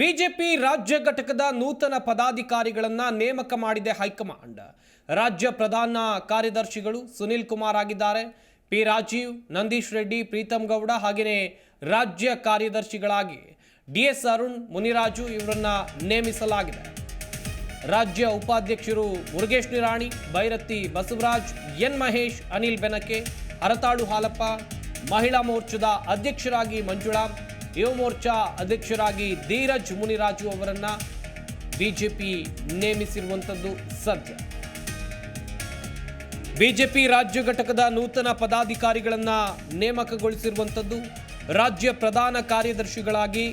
BJP ರಾಜ್ಯ ಘಟಕದ ನೂತನ ಪದಾಧಿಕಾರಿಗಳನ್ನು ನೇಮಕ ಮಾಡಿದೆ ಹೈಕಮಾಂಡ್. ರಾಜ್ಯ ಪ್ರಧಾನ ಕಾರ್ಯದರ್ಶಿಗಳು ಸುನಿಲ್ ಕುಮಾರ್ ಆಗಿದ್ದಾರೆ. ಪಿ ರಾಜೀವ್, ನಂದೀಶ್ ರೆಡ್ಡಿ, ಪ್ರೀತಮ್ ಗೌಡ ಹಾಗೆಯೇ ರಾಜ್ಯ ಕಾರ್ಯದರ್ಶಿಗಳಾಗಿ ಡಿ ಎಸ್ ಅರುಣ್, ಮುನಿರಾಜು ಇವರನ್ನ ನೇಮಿಸಲಾಗಿದೆ. ರಾಜ್ಯ ಉಪಾಧ್ಯಕ್ಷರು ಮುರುಗೇಶ್ ನಿರಾಣಿ ಬೈರತಿ ಬಸವರಾಜ್, ಎನ್ ಮಹೇಶ್, ಅನಿಲ್ ಬೆನಕೆ, ಹರತಾಳು ಹಾಲಪ್ಪ, ಮಹಿಳಾ ಮೋರ್ಚಾದ ಅಧ್ಯಕ್ಷರಾಗಿ ಮಂಜುಳಾ ಯುವ ಮೋರ್ಚಾ ಅಧ್ಯಕ್ಷರಾಗಿ ಧೀರಜ್ ಮುನಿರಾಜು ಅವರನ್ನ ಬಿಜೆಪಿ ನೇಮಿಸಿರುವಂಥದ್ದು ಸದ್ಯ. ಬಿಜೆಪಿ ರಾಜ್ಯ ಘಟಕದ ನೂತನ ಪದಾಧಿಕಾರಿಗಳನ್ನು ನೇಮಕಗೊಳಿಸಿರುವಂಥದ್ದು ರಾಜ್ಯ ಪ್ರಧಾನ ಕಾರ್ಯದರ್ಶಿಗಳಾಗಿ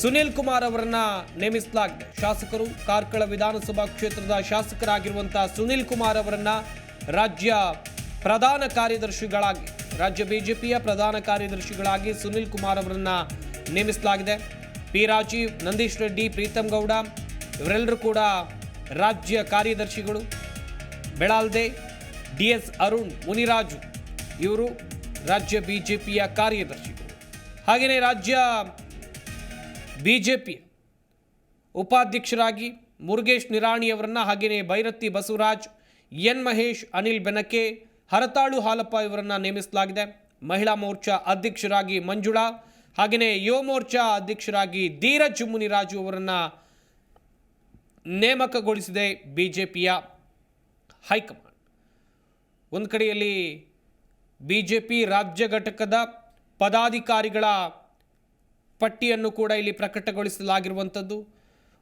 ಸುನಿಲ್ ಕುಮಾರ್ ಅವರನ್ನ ನೇಮಿಸಲಾಗಿದೆ. ಶಾಸಕರು ಕಾರ್ಕಳ ವಿಧಾನಸಭಾ ಕ್ಷೇತ್ರದ ಶಾಸಕರಾಗಿರುವಂತಹ ಸುನಿಲ್ ಕುಮಾರ್ ಅವರನ್ನ ರಾಜ್ಯ ಪ್ರಧಾನ ಕಾರ್ಯದರ್ಶಿಗಳಾಗಿ ರಾಜ್ಯ ಬಿಜೆಪಿಯ ಪ್ರಧಾನ ಕಾರ್ಯದರ್ಶಿಗಳಾಗಿ ಸುನಿಲ್ ಕುಮಾರ್ ಅವರನ್ನು ನೇಮಿಸಲಾಗಿದೆ. ಪಿ ರಾಜೀವ್, ನಂದೀಶ್ ರೆಡ್ಡಿ ಪ್ರೀತಮ್ ಗೌಡ ಇವರೆಲ್ಲರೂ ಕೂಡ ರಾಜ್ಯ ಕಾರ್ಯದರ್ಶಿಗಳು. ಬೆಳಾಲ್ದೆ, ಡಿ ಎಸ್ ಅರುಣ್, ಮುನಿರಾಜು ಇವರು ರಾಜ್ಯ ಬಿಜೆಪಿಯ ಕಾರ್ಯದರ್ಶಿಗಳು. ಹಾಗೆಯೇ ರಾಜ್ಯ ಬಿಜೆಪಿ ಉಪಾಧ್ಯಕ್ಷರಾಗಿ ಮುರುಗೇಶ್ ನಿರಾಣಿಯವರನ್ನ ಹಾಗೆಯೇ ಬೈರತಿ ಬಸವರಾಜ್, ಎನ್ ಮಹೇಶ್, ಅನಿಲ್ ಬೆನಕೆ ಹರತಾಳು ಹಾಲಪ್ಪ ಇವರನ್ನು ನೇಮಿಸಲಾಗಿದೆ. ಮಹಿಳಾ ಮೋರ್ಚಾ ಅಧ್ಯಕ್ಷರಾಗಿ ಮಂಜುಳಾ, ಹಾಗೆಯೇ ಯುವ ಮೋರ್ಚಾ ಅಧ್ಯಕ್ಷರಾಗಿ ಧೀರಜ್ ಮುನಿರಾಜು ಅವರನ್ನು ನೇಮಕಗೊಳಿಸಿದೆ ಬಿಜೆಪಿಯ ಹೈಕಮಾಂಡ್. ಒಂದು ಕಡೆಯಲ್ಲಿ ಬಿ ಜೆ ರಾಜ್ಯ ಘಟಕದ ಪದಾಧಿಕಾರಿಗಳ ಪಟ್ಟಿಯನ್ನು ಕೂಡ ಇಲ್ಲಿ ಪ್ರಕಟಗೊಳಿಸಲಾಗಿರುವಂಥದ್ದು.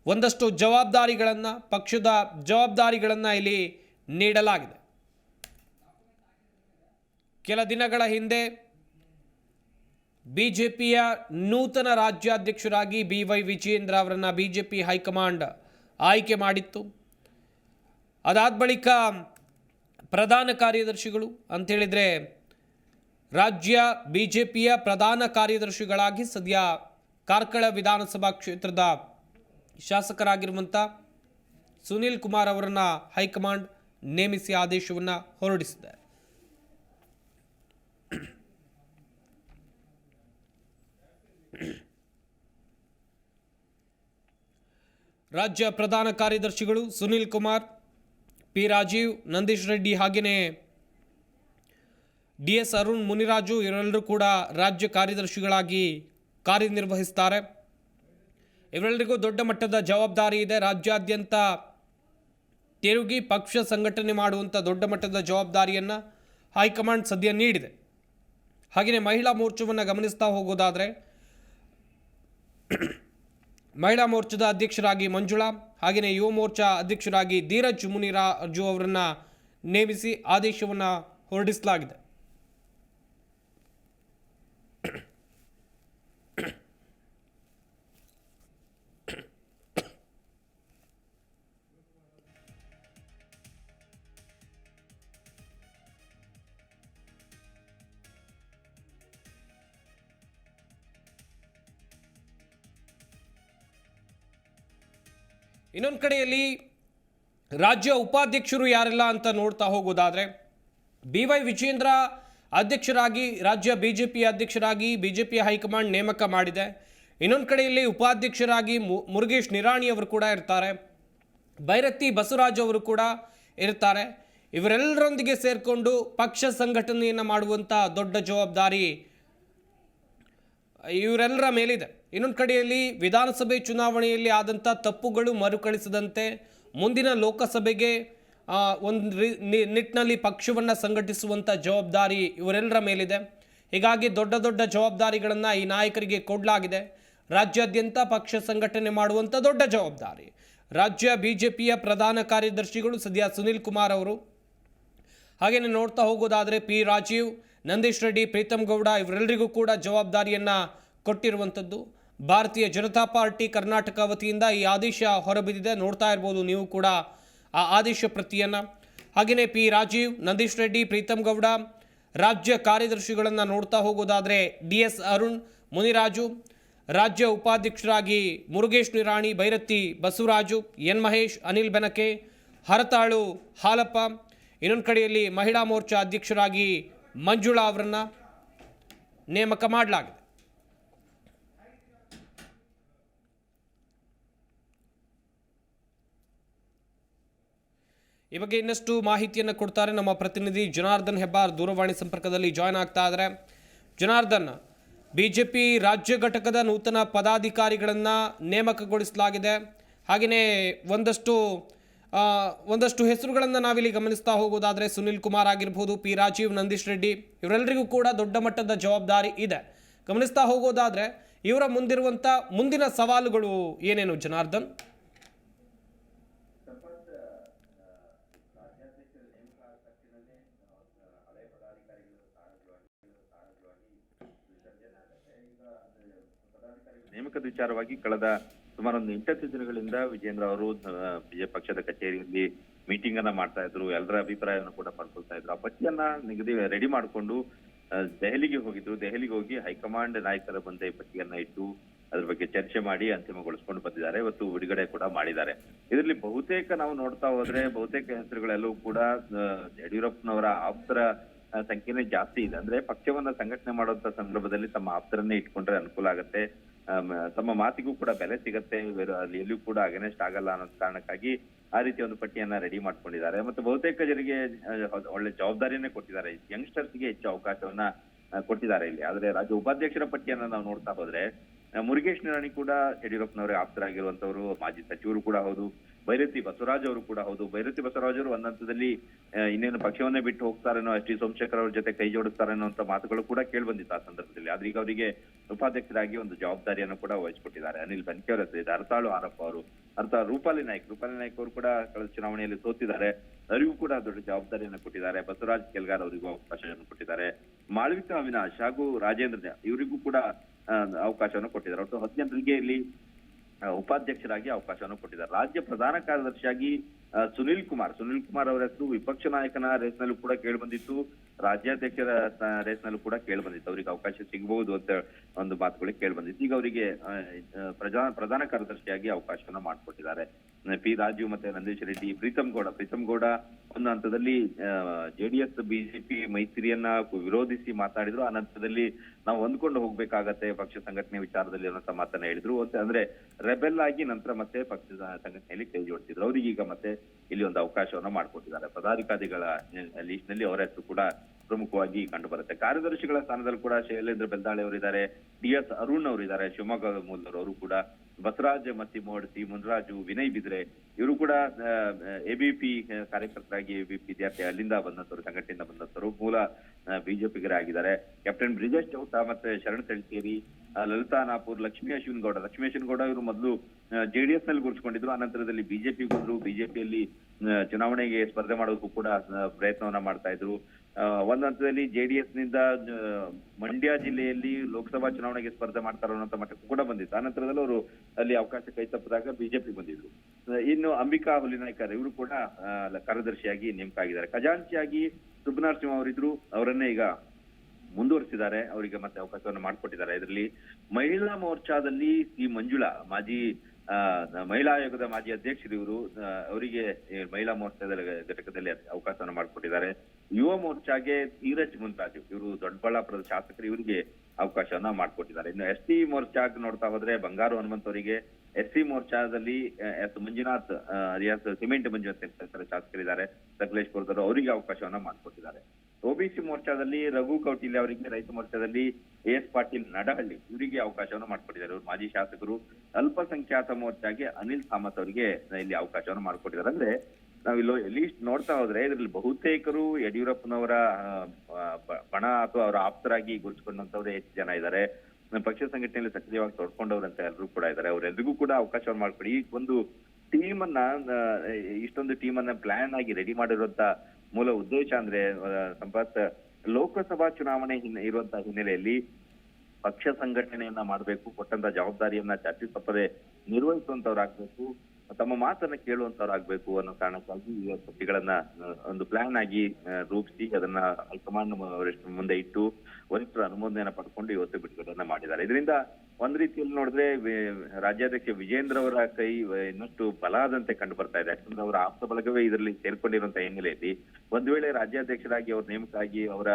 ಒಂದಷ್ಟು ಜವಾಬ್ದಾರಿಗಳನ್ನು, ಪಕ್ಷದ ಜವಾಬ್ದಾರಿಗಳನ್ನು ಇಲ್ಲಿ ನೀಡಲಾಗಿದೆ. ಕೆಲ ದಿನಗಳ ಹಿಂದೆ ಬಿ ಜೆ ಪಿಯ ನೂತನ ರಾಜ್ಯಾಧ್ಯಕ್ಷರಾಗಿ ಬಿ ವೈ ವಿಜಯೇಂದ್ರ ಅವರನ್ನು ಬಿ ಜೆ ಪಿ ಹೈಕಮಾಂಡ್ ಆಯ್ಕೆ ಮಾಡಿತ್ತು. ಅದಾದ ಬಳಿಕ ಪ್ರಧಾನ ಕಾರ್ಯದರ್ಶಿಗಳು ಅಂಥೇಳಿದರೆ ರಾಜ್ಯ ಬಿ ಜೆ ಪಿಯ ಪ್ರಧಾನ ಕಾರ್ಯದರ್ಶಿಗಳಾಗಿ ಸದ್ಯ ಕಾರ್ಕಳ ವಿಧಾನಸಭಾ ಕ್ಷೇತ್ರದ ಶಾಸಕರಾಗಿರುವಂಥ ಸುನೀಲ್ ಕುಮಾರ್ ಅವರನ್ನು ಹೈಕಮಾಂಡ್ ನೇಮಿಸಿ ಆದೇಶವನ್ನು ಹೊರಡಿಸಿದೆ. ರಾಜ್ಯ ಪ್ರಧಾನ ಕಾರ್ಯದರ್ಶಿಗಳು ಸುನೀಲ್ ಕುಮಾರ್, ಪಿ ರಾಜೀವ್, ನಂದೀಶ್ ರೆಡ್ಡಿ ಹಾಗೆಯೇ ಡಿ ಎಸ್ ಅರುಣ್ ಮುನಿರಾಜು ಇವರೆಲ್ಲರೂ ಕೂಡ ರಾಜ್ಯ ಕಾರ್ಯದರ್ಶಿಗಳಾಗಿ ಕಾರ್ಯನಿರ್ವಹಿಸ್ತಾರೆ. ಇವರೆಲ್ಲರಿಗೂ ದೊಡ್ಡ ಮಟ್ಟದ ಜವಾಬ್ದಾರಿ ಇದೆ. ರಾಜ್ಯಾದ್ಯಂತ ತಿರುಗಿ ಪಕ್ಷ ಸಂಘಟನೆ ಮಾಡುವಂಥ ದೊಡ್ಡ ಮಟ್ಟದ ಜವಾಬ್ದಾರಿಯನ್ನು ಹೈಕಮಾಂಡ್ ಸದ್ಯ ನೀಡಿದೆ. ಹಾಗೆಯೇ ಮಹಿಳಾ ಮೋರ್ಚಾವನ್ನು ಗಮನಿಸ್ತಾ ಹೋಗೋದಾದರೆ ಮಹಿಳಾ ಮೋರ್ಚಾದ ಅಧ್ಯಕ್ಷರಾಗಿ ಮಂಜುಳಾ ಹಾಗೆಯೇ ಯುವ ಮೋರ್ಚಾ ಅಧ್ಯಕ್ಷರಾಗಿ ಧೀರಜ್ ಮುನಿರಾಜು ಅವರನ್ನು ನೇಮಿಸಿ ಆದೇಶವನ್ನು ಹೊರಡಿಸಲಾಗಿದೆ. ಇನ್ನೊಂದು ಕಡೆಯಲ್ಲಿ ರಾಜ್ಯ ಉಪಾಧ್ಯಕ್ಷರು ಯಾರೆಲ್ಲ ಅಂತ ನೋಡ್ತಾ ಹೋಗೋದಾದರೆ ಬಿ ವೈ ವಿಜೇಂದ್ರ ಅಧ್ಯಕ್ಷರಾಗಿ, ರಾಜ್ಯ ಬಿ ಜೆ ಪಿ ಅಧ್ಯಕ್ಷರಾಗಿ B J P high command ನೇಮಕ ಮಾಡಿದೆ. ಇನ್ನೊಂದು ಕಡೆಯಲ್ಲಿ ಉಪಾಧ್ಯಕ್ಷರಾಗಿ ಮು, ಮುರುಗೇಶ್ ನಿರಾಣಿ ಅವರು ಕೂಡ ಇರ್ತಾರೆ. ಭೈರತಿ ಬಸವರಾಜ್ ಅವರು ಕೂಡ ಇರ್ತಾರೆ. ಇವರೆಲ್ಲರೊಂದಿಗೆ ಸೇರಿಕೊಂಡು ಪಕ್ಷ ಸಂಘಟನೆಯನ್ನು ಮಾಡುವಂಥ ದೊಡ್ಡ ಜವಾಬ್ದಾರಿ ಇವರೆಲ್ಲರ ಮೇಲಿದೆ. ಇನ್ನೊಂದು ಕಡೆಯಲ್ಲಿ ವಿಧಾನಸಭೆ ಚುನಾವಣೆಯಲ್ಲಿ ಆದಂಥ ತಪ್ಪುಗಳು ಮರುಕಳಿಸದಂತೆ ಮುಂದಿನ ಲೋಕಸಭೆಗೆ ಒಂದು ನಿಟ್ಟಿನಲ್ಲಿ ಪಕ್ಷವನ್ನು ಸಂಘಟಿಸುವಂಥ ಜವಾಬ್ದಾರಿ ಇವರೆಲ್ಲರ ಮೇಲಿದೆ. ಹೀಗಾಗಿ ದೊಡ್ಡ ದೊಡ್ಡ ಜವಾಬ್ದಾರಿಗಳನ್ನು ಈ ನಾಯಕರಿಗೆ ಕೊಡಲಾಗಿದೆ. ರಾಜ್ಯಾದ್ಯಂತ ಪಕ್ಷ ಸಂಘಟನೆ ಮಾಡುವಂಥ ದೊಡ್ಡ ಜವಾಬ್ದಾರಿ. ರಾಜ್ಯ ಬಿ ಜೆ ಪಿಯ ಪ್ರಧಾನ ಕಾರ್ಯದರ್ಶಿಗಳು ಸದ್ಯ ಸುನಿಲ್ ಕುಮಾರ್ ಅವರು. ಹಾಗೆಯೇ ನೋಡ್ತಾ ಹೋಗೋದಾದರೆ ಪಿ ರಾಜೀವ್ ನಂದೀಶ್ ರೆಡ್ಡಿ ಪ್ರೀತಮ್ ಗೌಡ ಇವರೆಲ್ಲರಿಗೂ ಕೂಡ ಜವಾಬ್ದಾರಿಯನ್ನು ಕೊಟ್ಟಿರುವಂಥದ್ದು. ಭಾರತೀಯ ಜನತಾ ಪಾರ್ಟಿ ಕರ್ನಾಟಕ ವತಿಯಿಂದ ಈ ಆದೇಶ ಹೊರಬಿದ್ದಿದೆ. ನೋಡ್ತಾ ಇರ್ಬೋದು ನೀವು ಕೂಡ ಆ ಆದೇಶ ಪ್ರತಿಯನ್ನು. ಹಾಗೆಯೇ ಪಿ ರಾಜೀವ್, ನಂದೀಶ್ ರೆಡ್ಡಿ ಪ್ರೀತಮ್ ಗೌಡ, ರಾಜ್ಯ ಕಾರ್ಯದರ್ಶಿಗಳನ್ನು ನೋಡ್ತಾ ಹೋಗೋದಾದರೆ ಡಿ ಎಸ್ ಅರುಣ್, ಮುನಿರಾಜು, ರಾಜ್ಯ ಉಪಾಧ್ಯಕ್ಷರಾಗಿ ಮುರುಗೇಶ್ ನಿರಾಣಿ ಬೈರತ್ತಿ ಬಸವರಾಜು, ಎನ್ ಮಹೇಶ್, ಅನಿಲ್ ಬೆನಕೆ, ಹರತಾಳು ಹಾಲಪ್ಪ, ಇನ್ನೊಂದು ಕಡೆಯಲ್ಲಿ ಮಹಿಳಾ ಮೋರ್ಚಾ ಅಧ್ಯಕ್ಷರಾಗಿ ಮಂಜುಳಾ ಅವರನ್ನು ನೇಮಕ ಮಾಡಲಾಗಿದೆ. ಈ ಬಗ್ಗೆ ಇನ್ನಷ್ಟು ಮಾಹಿತಿಯನ್ನು ಕೊಡ್ತಾರೆ ನಮ್ಮ ಪ್ರತಿನಿಧಿ ಜನಾರ್ದನ್ ಹೆಬ್ಬಾರ್. ದೂರವಾಣಿ ಸಂಪರ್ಕದಲ್ಲಿ ಜಾಯ್ನ್ ಆಗ್ತಾ ಇದ್ದಾರೆ ಜನಾರ್ದನ್ ಬಿ ಜೆ ಪಿ ರಾಜ್ಯ ಘಟಕದ ನೂತನ ಪದಾಧಿಕಾರಿಗಳನ್ನು ನೇಮಕಗೊಳಿಸಲಾಗಿದೆ. ಹಾಗೆಯೇ ಒಂದಷ್ಟು ಒಂದಷ್ಟು ಹೆಸರುಗಳನ್ನು ನಾವಿಲ್ಲಿ ಗಮನಿಸ್ತಾ ಹೋಗೋದಾದರೆ ಸುನಿಲ್ ಕುಮಾರ್ ಆಗಿರ್ಬೋದು, ಪಿ ರಾಜೀವ್, ನಂದೀಶ್ ರೆಡ್ಡಿ, ಇವರೆಲ್ಲರಿಗೂ ಕೂಡ ದೊಡ್ಡ ಮಟ್ಟದ ಜವಾಬ್ದಾರಿ ಇದೆ. ಗಮನಿಸ್ತಾ ಹೋಗೋದಾದರೆ ಇವರ ಮುಂದಿರುವಂಥ ಮುಂದಿನ ಸವಾಲುಗಳು ಏನೇನು, ಜನಾರ್ದನ್? ನೇಮಕದ ವಿಚಾರವಾಗಿ ಕಳೆದ ಸುಮಾರು ಒಂದು ದಿನಗಳಿಂದ ವಿಜೇಂದ್ರ ಅವರು ಪಕ್ಷದ ಕಚೇರಿಯಲ್ಲಿ ಮೀಟಿಂಗ್ ಅನ್ನ ಮಾಡ್ತಾ ಇದ್ರು. ಎಲ್ಲರ ಅಭಿಪ್ರಾಯವನ್ನು ಕೂಡ ಪಡ್ಕೊಳ್ತಾ ಇದ್ರು. ಆ ಪಟ್ಟಿಯನ್ನ ನಿಗದಿ ರೆಡಿ ಮಾಡಿಕೊಂಡು ದೆಹಲಿಗೆ ಹೋಗಿದ್ರು. ದೆಹಲಿಗೆ ಹೋಗಿ ಹೈಕಮಾಂಡ್ ನಾಯಕರ ಬಂದೆ ಪಟ್ಟಿಯನ್ನ ಇಟ್ಟು ಅದ್ರ ಬಗ್ಗೆ ಚರ್ಚೆ ಮಾಡಿ ಅಂತಿಮಗೊಳಿಸ್ಕೊಂಡು ಬಂದಿದ್ದಾರೆ. ಇವತ್ತು ಬಿಡುಗಡೆ ಕೂಡ ಮಾಡಿದ್ದಾರೆ. ಇದರಲ್ಲಿ ಬಹುತೇಕ ನಾವು ನೋಡ್ತಾ ಹೋದ್ರೆ ಬಹುತೇಕ ಹೆಸರುಗಳೆಲ್ಲವೂ ಕೂಡ ಯಡಿಯೂರಪ್ಪನವರ ಆಪ್ತರ ಸಂಖ್ಯೆನೇ ಜಾಸ್ತಿ ಇದೆ. ಅಂದ್ರೆ ಪಕ್ಷವನ್ನ ಸಂಘಟನೆ ಮಾಡುವಂತ ಸಂದರ್ಭದಲ್ಲಿ ತಮ್ಮ ಆಪ್ತರನ್ನೇ ಇಟ್ಕೊಂಡ್ರೆ ಅನುಕೂಲ ಆಗುತ್ತೆ. ತಮ್ಮ ಮಾತಿಗೂ ಕೂಡ ಬೆಲೆ ಸಿಗತ್ತೆ ಅಲ್ಲಿ ಎಲ್ಲಿಯೂ ಕೂಡ ಅಗನೆಸ್ಟ್ ಆಗಲ್ಲ ಅನ್ನೋ ಕಾರಣಕ್ಕಾಗಿ ಆ ರೀತಿ ಒಂದು ಪಟ್ಟಿಯನ್ನ ರೆಡಿ ಮಾಡ್ಕೊಂಡಿದ್ದಾರೆ. ಮತ್ತು ಬಹುತೇಕ ಜನರಿಗೆ ಒಳ್ಳೆ ಜವಾಬ್ದಾರಿಯನ್ನೇ ಕೊಟ್ಟಿದ್ದಾರೆ. ಯಂಗ್ಸ್ಟರ್ಸ್ಗೆ ಹೆಚ್ಚು ಅವಕಾಶವನ್ನ ಕೊಟ್ಟಿದ್ದಾರೆ ಇಲ್ಲಿ. ಆದ್ರೆ ರಾಜ್ಯ ಉಪಾಧ್ಯಕ್ಷರ ಪಟ್ಟಿಯನ್ನ ನಾವು ನೋಡ್ತಾ ಹೋದ್ರೆ ಮುರುಗೇಶ್ ನಿರಾಣಿ ಕೂಡ ಯಡಿಯೂರಪ್ಪನವರೇ ಆಪ್ತರಾಗಿರುವಂತವರು, ಮಾಜಿ ಸಚಿವರು ಕೂಡ ಹೌದು. ಭೈರತಿ ಬಸವರಾಜ್ ಅವರು ಕೂಡ ಹೌದು. ಭೈರತಿ ಬಸವರಾಜ್ ಅವರು ಒಂದ್ ಹಂತದಲ್ಲಿ ಆ, ಇನ್ನೇನು ಪಕ್ಷವನ್ನೇ ಬಿಟ್ಟು ಹೋಗ್ತಾರೇನೋ ಎಸ್ ಟಿ ಸೋಮಶೇಖರ್ ಅವ್ರ ಜೊತೆ ಕೈ ಜೋಡಿಸ್ತಾರೇನೋ ಅಂತ ಮಾತುಗಳು ಕೂಡ ಕೇಳಿ ಬಂದಿತ್ತು ಆ ಸಂದರ್ಭದಲ್ಲಿ. ಆದ್ರೆ ಈಗ ಅವರಿಗೆ ಉಪಾಧ್ಯಕ್ಷರಾಗಿ ಒಂದು ಜವಾಬ್ದಾರಿಯನ್ನು ಕೂಡ ವಹಿಸಿಕೊಟ್ಟಿದ್ದಾರೆ. ಅನಿಲ್ ಬನ್ಕೆ ಅವರ ಹೆಸರಿದೆ ಅರ್ತಾಳು ಆರಪ್ಪ ಅವರು. ಅರ್ಥ ರೂಪಾಲಿ ನಾಯ್ಕ್. ರೂಪಾಲಿ ನಾಯ್ಕ್ ಅವರು ಕೂಡ ಕಳೆದ ಚುನಾವಣೆಯಲ್ಲಿ ಸೋತಿದ್ದಾರೆ. ಅವರಿಗೂ ಕೂಡ ದೊಡ್ಡ ಜವಾಬ್ದಾರಿಯನ್ನು ಕೊಟ್ಟಿದ್ದಾರೆ. ಬಸವರಾಜ್ ಕೆಲ್ಗಾರ್ ಅವರಿಗೂ ಅವಕಾಶವನ್ನು ಕೊಟ್ಟಿದ್ದಾರೆ. ಮಾಳವಿಕಾ ಅವಿನಾಶ್ ಹಾಗೂ ರಾಜೇಂದ್ರ ಇವರಿಗೂ ಕೂಡ ಅವಕಾಶವನ್ನು ಕೊಟ್ಟಿದ್ದಾರೆ. ಒಟ್ಟು ಹದಿನೆಂಟರಿಗೆ ಇಲ್ಲಿ ಉಪಾಧ್ಯಕ್ಷರಾಗಿ ಅವಕಾಶವನ್ನು ಕೊಟ್ಟಿದ್ದಾರೆ. ರಾಜ್ಯ ಪ್ರಧಾನ ಕಾರ್ಯದರ್ಶಿಯಾಗಿ ಸುನಿಲ್ ಕುಮಾರ್. ಸುನಿಲ್ ಕುಮಾರ್ ಅವರ ಹೆಸರು ವಿಪಕ್ಷ ನಾಯಕನ ರೇಸ್ನಲ್ಲೂ ಕೂಡ ಕೇಳಿ ಬಂದಿತ್ತು ರಾಜ್ಯಾಧ್ಯಕ್ಷರ ರೇಸ್ನಲ್ಲೂ ಕೂಡ ಕೇಳಿ ಬಂದಿತ್ತು ಅವರಿಗೆ ಅವಕಾಶ ಸಿಗಬಹುದು ಅಂತ ಒಂದು ಮಾತುಗಳಿಗೆ ಕೇಳಿ ಬಂದಿತ್ತು ಈಗ ಅವರಿಗೆ ಪ್ರಜಾ, ಪ್ರಧಾನ ಕಾರ್ಯದರ್ಶಿಯಾಗಿ ಅವಕಾಶವನ್ನ ಮಾಡಿಕೊಟ್ಟಿದ್ದಾರೆ. ಪಿ ರಾಜು ಮತ್ತೆ ನಂದೀಶ್ ರೆಡ್ಡಿ, ಪ್ರೀತಮ್ ಗೌಡ. ಪ್ರೀತಮ್ ಗೌಡ ಒಂದು ಹಂತದಲ್ಲಿ ಜೆಡಿಎಸ್, ಬಿಜೆಪಿ ಮೈತ್ರಿಯನ್ನ ವಿರೋಧಿಸಿ ಮಾತಾಡಿದ್ರು. ಆ ನಂತರದಲ್ಲಿ ನಾವು ಹೊಂದ್ಕೊಂಡು ಹೋಗ್ಬೇಕಾಗತ್ತೆ ಪಕ್ಷ ಸಂಘಟನೆ ವಿಚಾರದಲ್ಲಿ ಅನ್ನೋ ಮಾತನ್ನ ಹೇಳಿದ್ರು. ಅಂದ್ರೆ ರೆಬೆಲ್ ಆಗಿ ನಂತರ ಮತ್ತೆ ಪಕ್ಷದ ಸಂಘಟನೆಯಲ್ಲಿ ಕೈ ಜೋಡಿಸಿದ್ರು. ಅವರಿಗೆ ಈಗ ಮತ್ತೆ ಇಲ್ಲಿ ಒಂದು ಅವಕಾಶವನ್ನ ಮಾಡಿಕೊಟ್ಟಿದ್ದಾರೆ. ಪದಾಧಿಕಾರಿಗಳ ಲೀಸ್ಟ್ನಲ್ಲಿ ಅವರ ಹೆಸರು ಕೂಡ ಪ್ರಮುಖವಾಗಿ ಕಂಡು ಬರುತ್ತೆ ಕಾರ್ಯದರ್ಶಿಗಳ ಸ್ಥಾನದಲ್ಲಿ ಕೂಡ ಶೈಲೇಂದ್ರ ಬೆಲ್ದಾಳೆ ಅವರಿದ್ದಾರೆ. ಡಿ ಎಸ್ ಅರುಣ್ ಅವರಿದ್ದಾರೆ. ಶಿವಮೊಗ್ಗ ಮೂಲದವರು ಕೂಡ ಬಸವರಾಜ್ ಮತ್ತಿಮೋಡ್ ಸಿ ಮುನ್ರಾಜು ವಿನಯ್ ಬಿದ್ರೆ ಇವರು ಕೂಡ ಎಬಿಪಿ ಕಾರ್ಯಕರ್ತರಾಗಿ ಎಬಿಪಿ ವಿದ್ಯಾರ್ಥಿ ಅಲ್ಲಿಂದ ಬಂದಂತವರು ಸಂಘಟನೆಯಿಂದ ಬಂದಂತವರು ಮೂಲ ಬಿಜೆಪಿಗರೇ ಆಗಿದ್ದಾರೆ ಕ್ಯಾಪ್ಟನ್ ಬ್ರಿಜೇಶ್ ಚೌಟ ಮತ್ತೆ ಶರಣ್ ಸೆಳ್ಕೇರಿ ಆ, ಲಲಿತಾ ನಾಪೂರ್ ಲಕ್ಷ್ಮೀ ಅಶ್ವಿನ್ ಗೌಡ ಲಕ್ಷ್ಮೀ ಅಶ್ವಿನ್ ಗೌಡ ಇವರು ಮೊದಲು ಜೆಡಿಎಸ್ನಲ್ಲಿ ಗುರುತಿಸಿಕೊಂಡಿದ್ರು. ಅನಂತರದಲ್ಲಿ ಬಿಜೆಪಿ ಬಂದ್ರು ಬಿಜೆಪಿಯಲ್ಲಿ ಚುನಾವಣೆಗೆ ಸ್ಪರ್ಧೆ ಮಾಡೋದಕ್ಕೂ ಕೂಡ ಪ್ರಯತ್ನವನ್ನ ಮಾಡ್ತಾ ಇದ್ರು. ಒಂದ್ ಹಂತದಲ್ಲಿ ಜೆಡಿಎಸ್ನಿಂದ ಮಂಡ್ಯ ಜಿಲ್ಲೆಯಲ್ಲಿ ಲೋಕಸಭಾ ಚುನಾವಣೆಗೆ ಸ್ಪರ್ಧೆ ಮಾಡ್ತಾರೋ ಅನ್ನೋ ಮಟ್ಟಕ್ಕೂ ಕೂಡ ಬಂದಿತ್ತು. ಆ ನಂತರದಲ್ಲಿ ಅವರು ಅಲ್ಲಿ ಅವಕಾಶ ಕೈ ತಪ್ಪಿದಾಗ ಬಿಜೆಪಿ ಬಂದಿದ್ರು. ಇನ್ನು ಅಂಬಿಕಾ ಹುಲಿನಾಯ್ಕರ್ ಇವರು ಕೂಡ ಕಾರ್ಯದರ್ಶಿಯಾಗಿ ನೇಮಕ ಆಗಿದ್ದಾರೆ ಖಜಾಂಚಿಯಾಗಿ ಸುಬ್ನರಸಿಂಹ ಅವರಿದ್ರು, ಅವರನ್ನೇ ಈಗ ಮುಂದುವರಿಸಿದ್ದಾರೆ. ಅವರಿಗೆ ಮತ್ತೆ ಅವಕಾಶವನ್ನು ಮಾಡಿಕೊಟ್ಟಿದ್ದಾರೆ. ಇದರಲ್ಲಿ ಮಹಿಳಾ ಮೋರ್ಚಾದಲ್ಲಿ ಸಿ ಮಂಜುಳಾ, ಮಾಜಿ ಮಹಿಳಾ ಆಯೋಗದ ಮಾಜಿ ಅಧ್ಯಕ್ಷರು ಇವರು ಅವರಿಗೆ ಮಹಿಳಾ ಮೋರ್ಚಾದ ಘಟಕದಲ್ಲಿ ಅವಕಾಶವನ್ನು ಮಾಡಿಕೊಟ್ಟಿದ್ದಾರೆ. ಯುವ ಮೋರ್ಚಾಗೆ ಧೀರಜ್ ಮುಂತಾಜು ಇವರು ದೊಡ್ಡಬಳ್ಳಾಪುರದ ಶಾಸಕರು ಇವರಿಗೆ ಅವಕಾಶವನ್ನ ಮಾಡಿಕೊಟ್ಟಿದ್ದಾರೆ. ಇನ್ನು ಎಸ್ ಟಿ ಮೋರ್ಚಾಗ್ ನೋಡ್ತಾ ಹೋದ್ರೆ ಬಂಗಾರು ಹನುಮಂತ್ ಅವರಿಗೆ ಎಸ್ ಸಿ ಮೋರ್ಚಾದಲ್ಲಿ ಎಸ್ ಮಂಜುನಾಥ್ ರಿಯಾಸ್ ಸಿಮೆಂಟ್ ಮಂಜುನಾಥ್ ಶಾಸಕರಿದ್ದಾರೆ. ಸಕಲೇಶ್ಪುರದವರು ಅವರಿಗೆ ಅವಕಾಶವನ್ನ ಮಾಡಿಕೊಟ್ಟಿದ್ದಾರೆ. ಒಬಿಸಿ ಮೋರ್ಚಾದಲ್ಲಿ ರಘು ಕೌಟಿಲ್ಯ ಅವರಿಗೆ, ರೈತ ಮೋರ್ಚಾದಲ್ಲಿ ಎಸ್ ಪಾಟೀಲ್ ನಡಹಳ್ಳಿ ಇವರಿಗೆ ಅವಕಾಶವನ್ನು ಮಾಡಿಕೊಟ್ಟಿದ್ದಾರೆ. ಅವರು ಮಾಜಿ ಶಾಸಕರು. ಅಲ್ಪಸಂಖ್ಯಾತ ಮೋರ್ಚಾಗೆ ಅನಿಲ್ ಸಾಮತ್ ಅವರಿಗೆ ಇಲ್ಲಿ ಅವಕಾಶವನ್ನು ಮಾಡಿಕೊಟ್ಟಿದ್ದಾರೆ. ಅಂದ್ರೆ ನಾವಿಲ್ಲಿ ಲೀಸ್ಟ್ ನೋಡ್ತಾ ಹೋದ್ರೆ ಇದರಲ್ಲಿ ಬಹುತೇಕರು ಯಡಿಯೂರಪ್ಪನವರ ಬಣ ಅಥವಾ ಅವರ ಆಪ್ತರಾಗಿ ಗುರುತಿಸಿಕೊಂಡಂತವ್ರೆ ಹೆಚ್ಚು ಜನ ಇದ್ದಾರೆ ಪಕ್ಷ ಸಂಘಟನೆಯಲ್ಲಿ ಸಕ್ರಿಯವಾಗಿ ತೊಡ್ಕೊಂಡವ್ರಂತ ಎಲ್ಲರೂ ಕೂಡ ಇದ್ದಾರೆ ಅವರೆಲ್ಲರಿಗೂ ಕೂಡ ಅವಕಾಶವನ್ನು ಮಾಡ್ಕೊಡಿ. ಈ ಒಂದು ಟೀಮ್ ಅನ್ನ ಇಷ್ಟೊಂದು ಟೀಮ್ ಅನ್ನ ಪ್ಲಾನ್ ಆಗಿ ರೆಡಿ ಮಾಡಿರುವಂತ ಮೂಲ ಉದ್ದೇಶ ಅಂದ್ರೆ ಸಂಪತ್, ಲೋಕಸಭಾ ಚುನಾವಣೆ ಹಿನ್ನೆ ಇರುವಂತ ಹಿನ್ನೆಲೆಯಲ್ಲಿ ಪಕ್ಷ ಸಂಘಟನೆಯನ್ನ ಮಾಡಬೇಕು, ಕೊಟ್ಟಂತ ಜವಾಬ್ದಾರಿಯನ್ನ ಚರ್ಚಿಸಪ್ಪದೆ ನಿರ್ವಹಿಸುವಂತವ್ರಾಗ್ಬೇಕು. ತಮ್ಮ ಮಾತನ್ನ ಕೇಳುವಂತವ್ರಾಗ್ಬೇಕು ಅನ್ನೋ ಕಾರಣಕ್ಕಾಗಿ ಈ ಪಟ್ಟಿಗಳನ್ನ ಒಂದು ಪ್ಲಾನ್ ಆಗಿ ರೂಪಿಸಿ ಅದನ್ನ ಹೈಕಮಾಂಡ್ ಮುಂದೆ ಇಟ್ಟು ವರಿಷ್ಠರ ಅನುಮೋದನೆಯನ್ನ ಪಡ್ಕೊಂಡು ಇವತ್ತು ಬಿಡುಗಡೆಯನ್ನ ಮಾಡಿದ್ದಾರೆ. ಇದರಿಂದ ಒಂದ್ ರೀತಿಯಲ್ಲಿ ನೋಡಿದ್ರೆ ರಾಜ್ಯಾಧ್ಯಕ್ಷ ವಿಜೇಂದ್ರ ಅವರ ಕೈ ಇನ್ನಷ್ಟು ಬಲ ಆದಂತೆ ಕಂಡು ಬರ್ತಾ ಇದೆ. ಯಾಕಂದ್ರೆ ಅವರ ಆಪ್ತ ಬಳಗವೇ ಇದರಲ್ಲಿ ಸೇರ್ಕೊಂಡಿರುವಂತ ಹಿನ್ನೆಲೆಯಲ್ಲಿ ಒಂದ್ ವೇಳೆ ರಾಜ್ಯಾಧ್ಯಕ್ಷರಾಗಿ ಅವ್ರ ನೇಮಕ ಆಗಿ ಅವರ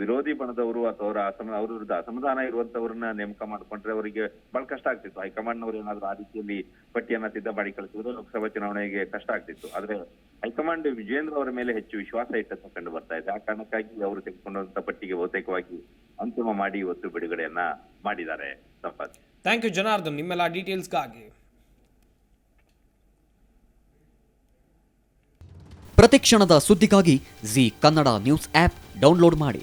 ವಿರೋಧಿ ಬಣದವರು ಅಥವಾ ಅವರ ಅಸಮ ಅವ್ರ ವಿರುದ್ಧ ಅಸಮಾಧಾನ ಇರುವಂತವ್ರನ್ನ ನೇಮಕ ಮಾಡ್ಕೊಂಡ್ರೆ ಅವರಿಗೆ ಬಹಳ ಕಷ್ಟ ಆಗ್ತಿತ್ತು. ಹೈಕಮಾಂಡ್ ನವರು ಏನಾದ್ರು ಆ ರೀತಿಯಲ್ಲಿ ಪಟ್ಟಿಯನ್ನ ಸಿದ್ಧ ಮಾಡಿ ಕಳಿಸಿದ್ರೆ ಲೋಕಸಭಾ ಚುನಾವಣೆಗೆ ಕಷ್ಟ ಆಗ್ತಿತ್ತು. ಆದ್ರೆ ಹೈಕಮಾಂಡ್ ವಿಜೇಂದ್ರ ಅವರ ಮೇಲೆ ಹೆಚ್ಚು ವಿಶ್ವಾಸ ಇಟ್ಟಂತ ಕಂಡು ಬರ್ತಾ ಇದೆ. ಆ ಕಾರಣಕ್ಕಾಗಿ ಅವರು ತೆಗೆದುಕೊಂಡಂತ ಪಟ್ಟಿಗೆ ಬಹುತೇಕವಾಗಿ ಅಂತಿಮ ಮಾಡಿ ಇವತ್ತು ಬಿಡುಗಡೆಯನ್ನ ಮಾಡಿದ್ದಾರೆ. ಸಂಪತ್. Thank you Janardhan. ನಿಮ್ಮೆಲ್ಲ ಡೀಟೇಲ್ಸ್ಗಾಗಿ ಪ್ರತಿಕ್ಷಣದ ಸುದ್ದಿಗಾಗಿ Zee Kannada news app download ಮಾಡಿ.